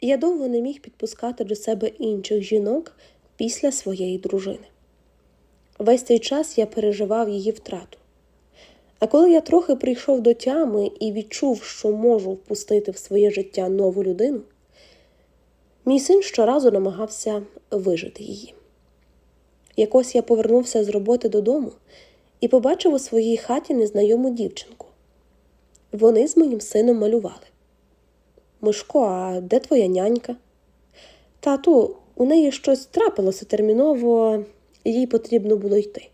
Я довго не міг підпускати до себе інших жінок після своєї дружини. Весь цей час я переживав її втрату. А коли я трохи прийшов до тями і відчув, що можу впустити в своє життя нову людину, мій син щоразу намагався вижити її. Якось я повернувся з роботи додому і побачив у своїй хаті незнайому дівчинку. Вони з моїм сином малювали. Мишко, а де твоя нянька? Тату, у неї щось трапилося терміново, їй потрібно було йти.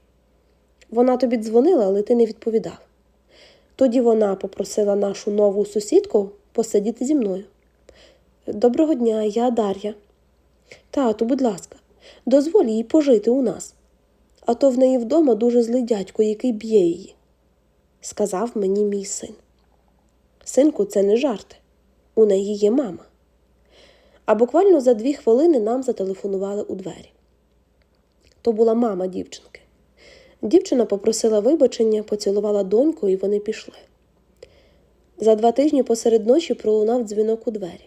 Вона тобі дзвонила, але ти не відповідав. Тоді вона попросила нашу нову сусідку посидіти зі мною. Доброго дня, я Дар'я. Тату, будь ласка, дозволь їй пожити у нас. А то в неї вдома дуже злий дядько, який б'є її, сказав мені мій син. Синку, це не жарти. У неї є мама. А буквально за дві хвилини нам зателефонували у двері. То була мама дівчинки. Дівчина попросила вибачення, поцілувала доньку, і вони пішли. За два тижні посеред ночі пролунав дзвінок у двері.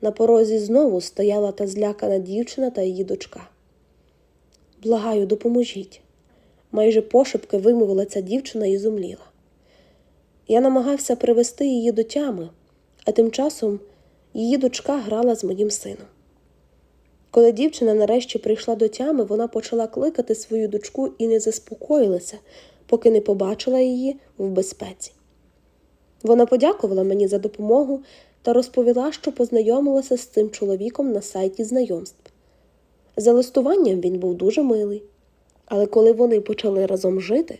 На порозі знову стояла та злякана дівчина та її дочка. Благаю, допоможіть. Майже пошепки вимовила ця дівчина і зумліла. Я намагався привести її до тями, а тим часом її дочка грала з моїм сином. Коли дівчина нарешті прийшла до тями, вона почала кликати свою дочку і не заспокоїлася, поки не побачила її в безпеці. Вона подякувала мені за допомогу та розповіла, що познайомилася з цим чоловіком на сайті знайомств. За листуванням він був дуже милий, але коли вони почали разом жити,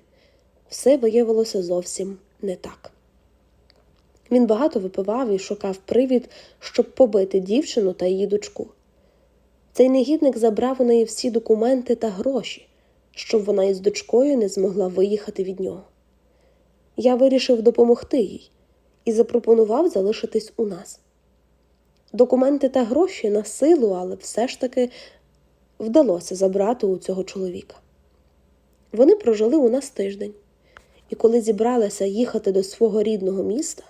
все виявилося зовсім не так. Він багато випивав і шукав привід, щоб побити дівчину та її дочку. Цей негідник забрав у неї всі документи та гроші, щоб вона із дочкою не змогла виїхати від нього. Я вирішив допомогти їй і запропонував залишитись у нас. Документи та гроші на силу, але все ж таки вдалося забрати у цього чоловіка. Вони прожили у нас тиждень, і коли зібралися їхати до свого рідного міста,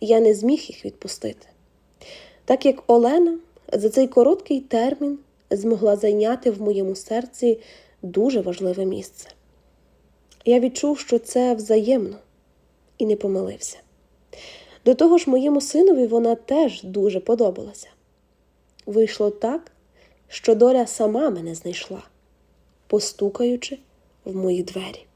я не зміг їх відпустити, так як Олена за цей короткий термін змогла зайняти в моєму серці дуже важливе місце. Я відчув, що це взаємно, і не помилився. До того ж, моєму синові вона теж дуже подобалася. Вийшло так, що доля сама мене знайшла, постукаючи в мої двері.